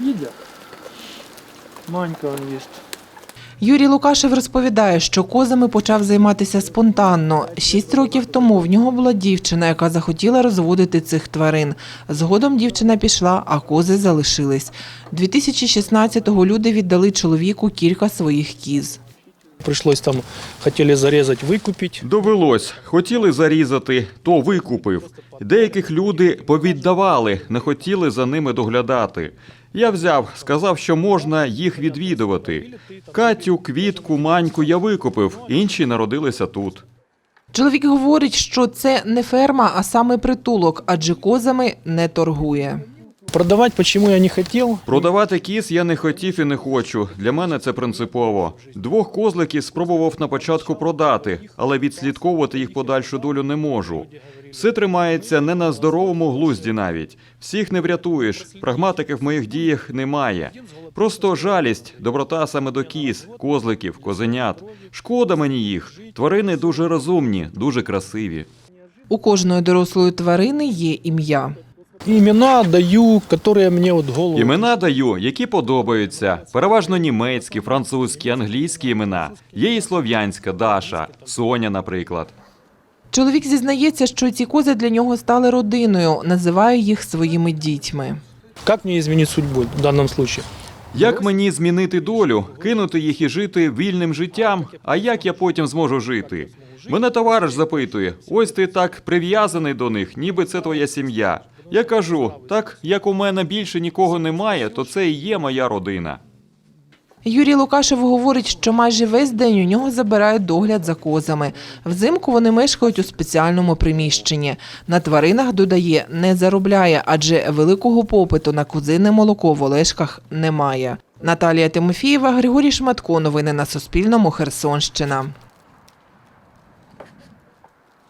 Їдять. Манька їсть. Юрій Лукашев розповідає, що козами почав займатися спонтанно. Шість років тому в нього була дівчина, яка захотіла розводити цих тварин. Згодом дівчина пішла, а кози залишились. 2016-го люди віддали чоловіку кілька своїх кіз. Пришлось там, хотіли зарізати, викупити. Довелось, хотіли зарізати, то викупив. Деяких люди повіддавали, не хотіли за ними доглядати. Я взяв, сказав, що можна їх відвідувати. Катю, квітку, маньку я викупив, інші народилися тут. Чоловік говорить, що це не ферма, а саме притулок, адже козами не торгує. Продавати почему я не хотів. Продавати кіз я не хотів і не хочу. Для мене це принципово. Двох козликів спробував на початку продати, але відслідковувати їх подальшу долю не можу. Все тримається не на здоровому глузді навіть. Всіх не врятуєш. Прагматики в моїх діях немає. Просто жалість, доброта саме до кіз, козликів, козенят. Шкода мені їх. Тварини дуже розумні, дуже красиві. У кожної дорослої тварини є ім'я. Імена даю, які мені от голову. Імена даю, які подобаються. Переважно німецькі, французькі, англійські імена. Є і слов'янська, Даша, Соня, наприклад. Чоловік зізнається, що ці кози для нього стали родиною, називає їх своїми дітьми. Як мені змінити судьбу в даному випадку? Як мені змінити долю, кинути їх і жити вільним життям? А як я потім зможу жити? Мене товариш запитує: ось ти так прив'язаний до них, ніби це твоя сім'я. Я кажу: так як у мене більше нікого немає, то це і є моя родина. Юрій Лукашев говорить, що майже весь день у нього забирають догляд за козами. Взимку вони мешкають у спеціальному приміщенні. На тваринах додає, не заробляє, адже великого попиту на козине молоко в Олешках немає. Наталія Тимофієва, Григорій Шматко. Новини на Суспільному. Херсонщина.